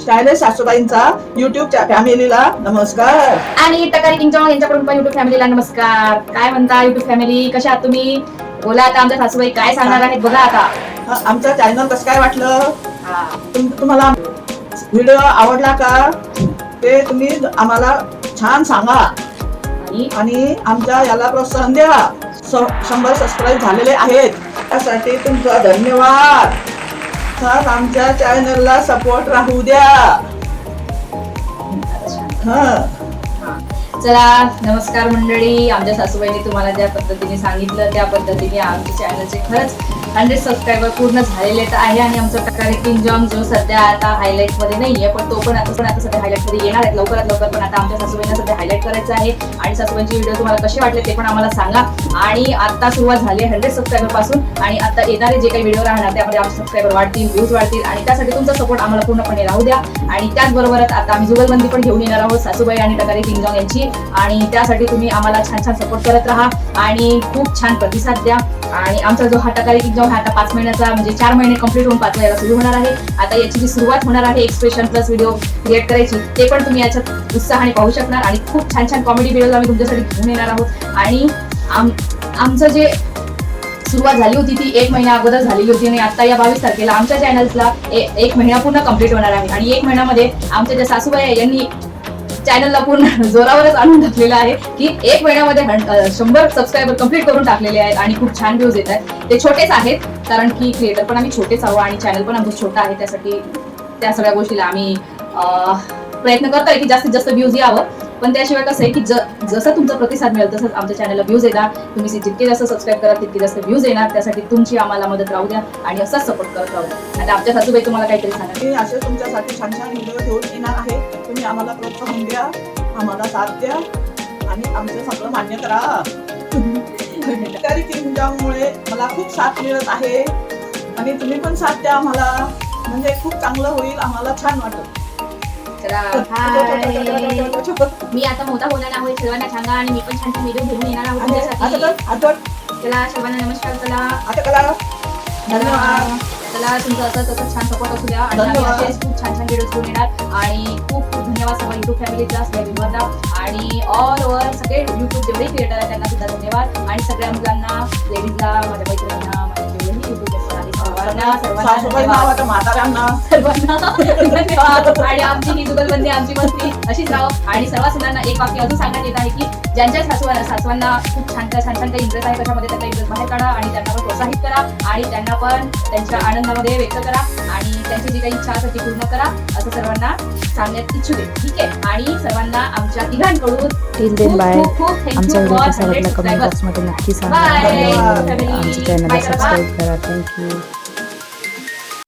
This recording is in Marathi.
स्टायलिश सासूबाईंचा युट्यूबच्या फॅमिलीला नमस्कार. आणि तकारी किंगजॉन यांच्याकडून पण युट्यूब फॅमिलीला नमस्कार. काय म्हणता युट्यूब फॅमिली? कशा आहात तुम्ही? बोला आता आमच्या सासूबाई काय सांगणार आहेत? बघा आता. हा, आमचं चॅनल कसं काय वाटलं? हा. तुम- तुम्हाला व्हिडिओ आवडला का? ते तुम्ही आम्हाला छान सांगा. आणि? आणि आमच्या याला प्रोत्साहन द्या. स- शंभर सबस्क्राईब झालेले आहेत. त्यासाठी तुमचा धन्यवाद. हा आमच्या चॅनलला सपोर्ट राहू द्या. हा. चला नमस्कार मंडळी. आमच्या सासूबाईंनी तुम्हाला ज्या पद्धतीने सांगितलं त्या पद्धतीने आमच्या चॅनलचे खरंच हंड्रेड सबस्क्रायबर पूर्ण झालेले तर आहे आणि आमचा टकारे किंग जो सध्या आता हायलाईटमध्ये नाहीये पण तो पण आता पण आता सध्या हायलाईटमध्ये येणार आहे. लवकरात लवकर पण आता आमच्या सासूबाईंना सध्या हायलाईट करायचं आहे. आणि सासूबाईंचे व्हिडिओ तुम्हाला कसे वाटले ते पण आम्हाला सांगा. आणि आता सुरुवात झाली आहे हंड्रेड सबस्क्रायबरपासून. आणि आता येणारे जे काही व्हिडिओ राहणार त्यामध्ये आमचे सबस्क्रायबर वाढतील व्ह्यूज वाढतील. आणि त्यासाठी तुमचा सपोर्ट आम्हाला पूर्णपणे राहू द्या. आणि त्याचबरोबरच आता आम्ही जुगलबंदी पण घेऊन येणार आहोत सासूबाई आणि टकारे किंगजॉम यांची. आणि त्यासाठी तुम्ही आम्हाला छान छान सपोर्ट करत राहा. आणि खूप छान प्रतिसाद द्या. आणि आमचा जो हा टकारे किंग जाऊन आता पाच महिन्याचा म्हणजे चार महिने कंप्लीट होऊन पाच महिन्याला सुरू होणार आहे. आता याची जी सुरुवात होणार आहे एक्सप्रेशन प्लस व्हिडिओ क्रिएट करायची ते पण तुम्ही याच्यात उत्साहाने पाहू शकणार. आणि खूप छान छान कॉमेडी व्हिडिओ आम्ही तुमच्यासाठी घेऊन येणार आहोत. आणि आम आमचं जे सुरुवात झाली होती ती एक महिन्या अगोदर झालेली होती. आणि आता या बावीस तारखेला आमच्या चॅनल्सला एक महिना पूर्ण कंप्लीट होणार आहे. आणि एक महिन्यामध्ये आमच्या ज्या सासूबाई आहे, यांनी चॅनलला पूर्ण जोरावरच आणून टाकलेलं आहे की एक महिन्यामध्ये शंभर सबस्क्रायबर कंप्लीट करून टाकलेले आहेत आणि खूप छान व्ह्यूज येत आहेत. ते छोटेच आहेत कारण की क्रिएटर पण आम्ही छोटेच आहोत आणि चॅनल पण आमचं छोटं आहे त्यासाठी त्या सगळ्या गोष्टीला आम्ही प्रयत्न करतोय की जास्तीत जास्त व्ह्यूज यावं. पण त्याशिवाय कसं आहे की जसं तुमचा प्रतिसाद मिळेल तसंच आमच्या चॅनलला व्ह्यूज येणार. तुम्ही जितके जास्त सबस्क्राईब करा तितके जास्त व्ह्यूज येणार. त्यासाठी तुमची आम्हाला मदत राहू द्या आणि असाच सपोर्ट करत राहू द्या. आता आमच्या सासूबाई तुम्हाला काहीतरी सांगा मी असे तुमच्यासाठी छान छान व्हिडिओ घेऊन येणार आहे. तुम्ही आम्हाला प्रोत्साहन द्या. आम्हाला साथ द्या. आणि आमचं सगळं मान्य करा. तरी मला खूप साथ मिळत आहे. आणि तुम्ही पण साथ द्या आम्हाला. म्हणजे खूप चांगलं होईल आम्हाला छान वाटत मी आता मोठा होणार आहे सर्वांना सांगा आणि मी पण छान छान व्हिडिओ घेऊन येणार आहोत तुमच्यासाठी. चला सर्वांना नमस्कार चला. आता कला धन्यवाद. चला तुमचं असं तसं छान सपोर्ट असू द्या. आणि आम्ही. असेच खूप छान छान व्हिडिओ घेऊन येणार. आणि खूप खूप धन्यवाद सर्व युट्यूब फॅमिलीचा सगळ्या आणि ऑल ओव्हर सगळे युट्यूब जेवढे क्रिएटर आहेत त्यांना सुद्धा धन्यवाद. आणि सगळ्या मुलांना लेडीजला माझ्या सर्वांना सर्वांना म्हाताऱ्यांना. सर्वांना आणि आमची ही जुगलबंदी आमची मस्ती अशीच राहो. आणि सर्व सुनांना एक वाक्य अजून सांगण्यात येत आहे की ज्यांच्या सासवा सासवांना खूप छान छान छान काही इंटरेस्ट आहे कशामध्ये त्यांचा इंटरेस्ट बाहेर काढा आणि त्यांना पण प्रोत्साहित करा आणि त्यांना पण त्यांच्या आनंदामध्ये व्यक्त करा आणि त्यांची जी काही इच्छा असेल ती पूर्ण करा असं सर्वांना सांगण्यात इच्छुक आहे. ठीक आहे? आणि सर्वांना आमच्या तिघांकडून टिल देन खूप बाय. खूप खूप thank you आमचा व्हिडिओ for कसा 100 वाटला कमेंट subscribers. बॉक्समध्ये नक्की सांगा. आमच्या चॅनलला Bye करा. सबस्क्राईब करा. थँक्यू